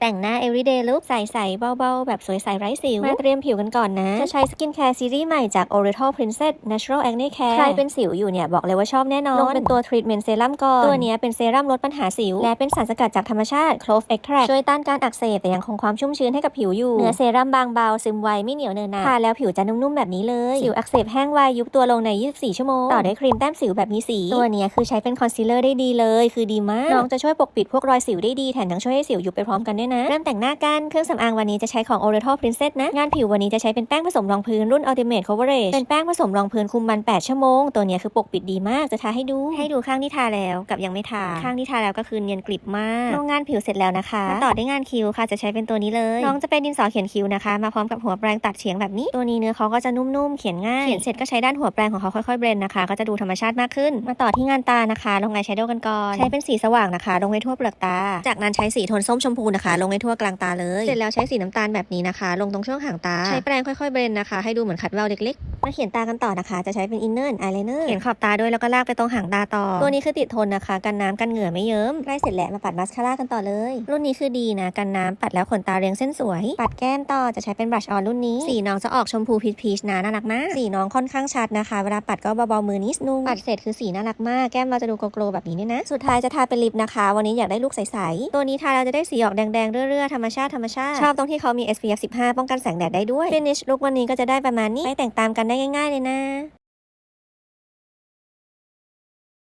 แต่งหน้า everyday look ใสๆเบาๆ แบบสวยใสไร้สิว มาเตรียมผิวกันก่อนนะ จะใช้สกินแคร์ซีรีส์ใหม่จาก Oriental Princess Natural Acne Care ใครเป็นสิวอยู่เนี่ย บอกเลยว่าชอบแน่นอน ลงเป็นตัวทรีทเมนต์เซรั่มก่อน ตัวเนี้ยเป็นเซรั่มลดปัญหาสิว และเป็นสารสกัดจากธรรมชาติ Clove Extract ช่วยต้านการอักเสบแต่ยังคงความชุ่มชื้นให้กับผิวอยู่เนื้อเซรั่มบางเบาซึมไวไม่เหนียวเนินหนาทาแล้วผิวจะนุ่มๆแบบนี้เลยสิวอักเสบแห้งไวยุบตัวลงใน 24 ชั่วโมงต่อด้วยครีมแต้มสิวแบบมีสีตัวเนี้ยคือใช้เป็นคอนซีลเลอร์ได้ดีเลย คือดีมากน้องจะช่วยปกปิดพวกรอยสิวได้ดีแถมยังช่วยให้สิวยุบไปพร้อมกันด้วยนะ เริ่มแต่งหน้ากันเครื่องสำอางวันนี้จะใช้ของ Oriental Princess นะ งานผิววันนี้จะใช้เป็นแป้งผสมรองพื้นรุ่น Ultimate Coverage เป็นแป้งผสมรองพื้นคุมมัน 8 ชั่วโมง ตัวนี้คือปกปิดดีมากจะทาให้ดู ให้ดูข้างที่ทาแล้วกับยังไม่ทา ข้างที่ทาแล้วก็คือเนียนกริบมากลงงานผิวเสร็จแล้วนะคะมาต่อด้งานคิ้วค่ะจะใช้เป็นตัวนี้เลยน้องจะเป็นดินสอเขียนคิ้วนะคะ มาพร้อมกับหัวแปรงตัดเฉียงแบบนี้ ตัวนี้เนื้อเขาก็จะนุ่มๆเขียนง่ายเขียนเสร็จก็ใช้ด้านหัวแปรงของเขาค่อยๆเบรนนะคะ ก็จะดูธรรมชาติมากขึ้น มาต่อที่งานตานะคะ ลงไอแชโดว์กันก่อนใช้เป็นสีสว่างนะคะ ลงไว้ทั่วเปลือกตา จากนั้นใช้สีโทนส้มชมพูนะคะลงไว้ทั่วกลางตาเลย เสร็จแล้วใช้สีน้ำตาลแบบนี้นะคะ ลงตรงช่วงหางตา ใช้แปรงค่อยๆเบรนนะคะ ให้ดูเหมือนขัดแววเล็กๆ มาเขียนตากันต่อนะคะ จะใช้เป็นอินเนอร์อายไลเนอร์เขียนขอบตาด้วยแล้วก็ลากไปตรงหางตาต่อ ตัวนี้คือติดทนนะคะ กันน้ำกันเหงื่อไม่เยิ้มใกล้เสร็จแล้วมาปัดมัสคาร่ากันต่อเลย รุ่นนี้คือดีนะ กันน้ำปัดแล้วขนตาเรียงเส้นสวย ปัดแก้มต่อจะใช้เป็นบลัชออนรุ่นนี้ สีน้องจะออกชมพูพีชพีชนะน่ารักมาก สีน้องค่อนข้างชัดนะคะ เวลาปัดก็เบาๆมือนิดนึงปัดเสร็จคือสีน่ารักมาก แก้มเราจะดูโกลๆแบบนี้เนี่ยนะ สุดท้ายจะทาเป็นลิปนะคะ วันนี้อยากได้ลูกใสๆ ตัวนี้ทาแล้วจะได้สีออกแดงๆ เรื่อยๆ ธรรมชาติธรรมชาติ ชอบตรงที่เขามี SPF 15 ป้องกันแสงแดดได้ด้วย finish ลุควันนี้ก็จะได้ประมาณนี้ไปแต่งตามกันได้ง่าย ๆ เลยนะ